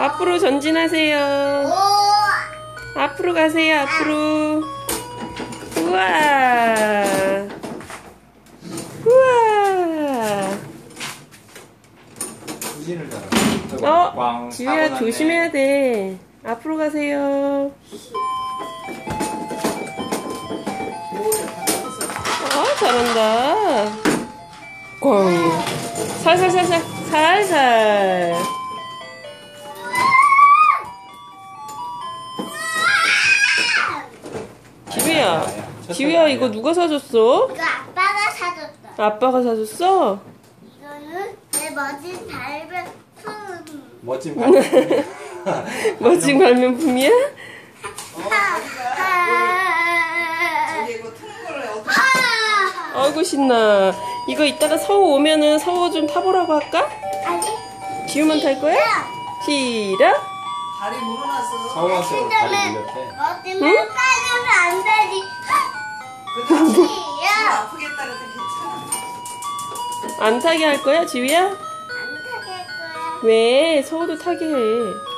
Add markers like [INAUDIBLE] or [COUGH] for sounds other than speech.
앞으로 전진하세요. 오. 앞으로 가세요, 앞으로. 우와. 우와. 어, 지우야 조심해야 돼. 앞으로 가세요. 아, 잘한다. 꽝. 살살살살, 살살. 지우야, 지우야, 이거 누가 사줬어? 이거 아빠가 사줬어. 아빠가 사줬어? 이거는 내 멋진 닮은 품. 멋진 [LAUGHS] 발. 멋진 발명품이야? 아. 아. 아이고 신나. 이거 이따가 서우 오면은 서우 좀 타보라고 할까? 아니. 지우만 탈 거야? 시작. 다리 물어놨어. 서우한테 다리 밀렸대. 멋 안 타게 할 거야, 지우야? 안 타게 할 거야. 왜? 서우도 타게 해.